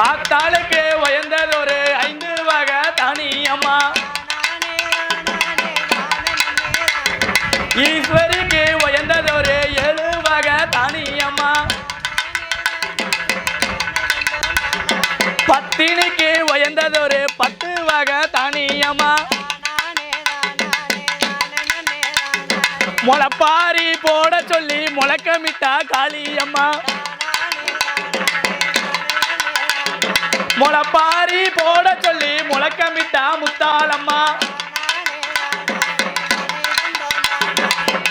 ஆத்தாளுக்கு உயர்ந்ததொரு ஐந்து வகை தனியம்மா ஈஸ்வரிக்கு ஒரு ஏழு வகை தனியம்மா பத்தினிக்கு ஒரு பத்து வகை தனியம்மா முளப்பாரி போட சொல்லி முழக்கமிட்டா காளியம்மா முளப்பாரி போட சொல்லி முழக்கமிட்டா முத்தாளம்மா.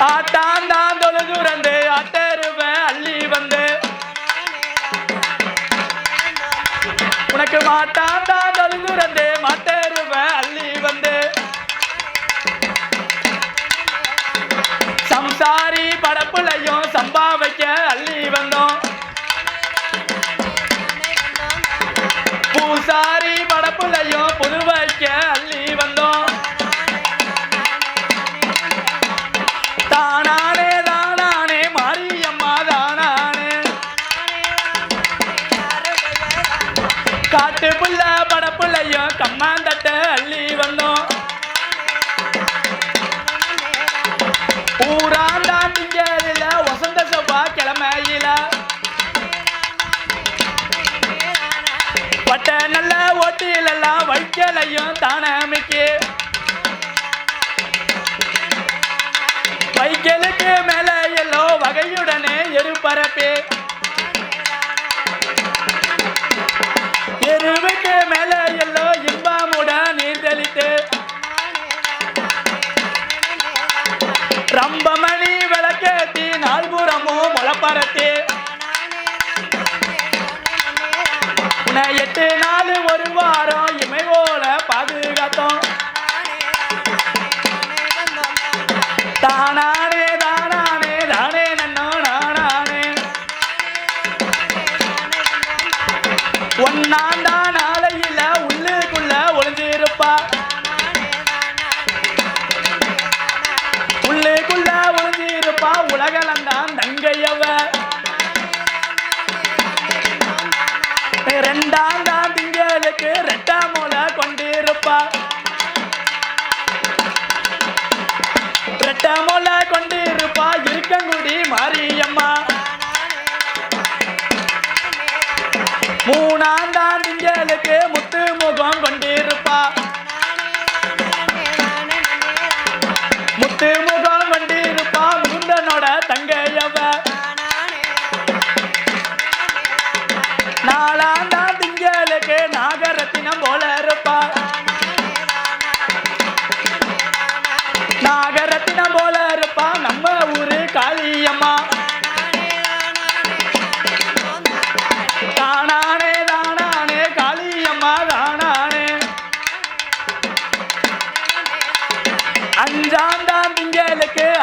ஆட்டான் தான் தொழுதுறந்து அட்டருவ அள்ளி வந்து. உனக்கு மாட்டான் தான் தொழுதுறந்து மாட்டருவ அள்ளி வந்து. சம்சாரி படப்புலையும் படப்புலையும் புது வைக்க அள்ளி வந்தோம். தானானே தானானே மாரியம்மா தானானே. காட்டு புள்ள படப்புள்ளையோ கம்மாந்தட்ட அள்ளி வந்தோம். ஊராண்டா திங்கரில வசந்த செவ்வா கிழமையில. பட்ட நல்ல ஓட்டியில வைக்கலையும் தானமைக்கு. வைக்கலுக்கு மேல எல்லோ வகையுடனே எருப்பரப்பே எருவுக்கு மேல எல்லோ இன்பமுட நீர் தெளித்து ரம்பமணி விளக்கேத்தி நால்புறமும் முளப்பரத்தி. எட்டு நாலு உலகளந்தான் தங்கையவ. ரெண்டாம் தான் திங்களுக்கு ரெட்டாம் மூல கொண்டிருப்பா. ரெட்டாம் மூல கொண்டிருப்பா இருக்கங்குடி மாரியம்மா. மூணாம் தான் திங்களுக்கு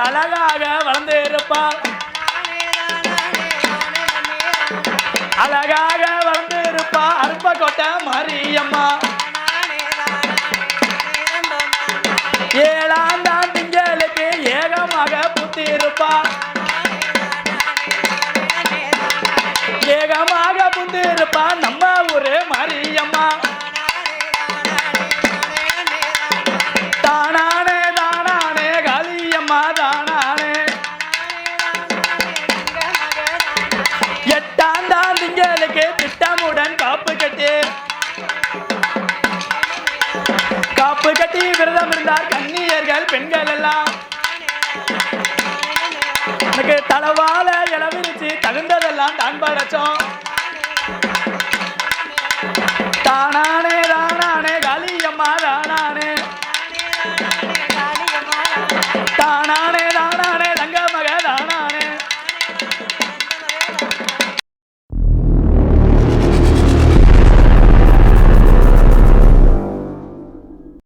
அழகாக வளர்ந்து இருப்பா அழகாக வளர்ந்து இருப்பா அருப்பக்கோட்டை மாரியம்மா. ஏழாம் தான் திங்களுக்கு ஏகமாக புத்தி இருப்பா ஏகமாக புத்தி இருப்பா நம்ம ஊரு மாரியம்மா. காப்பு கட்டி விரதம் இருந்தார் கண்ணியர்கள் பெண்கள் எல்லாம். எனக்கு தளவால இளவிருச்சு தகுந்ததெல்லாம் தான் படைச்சோம்.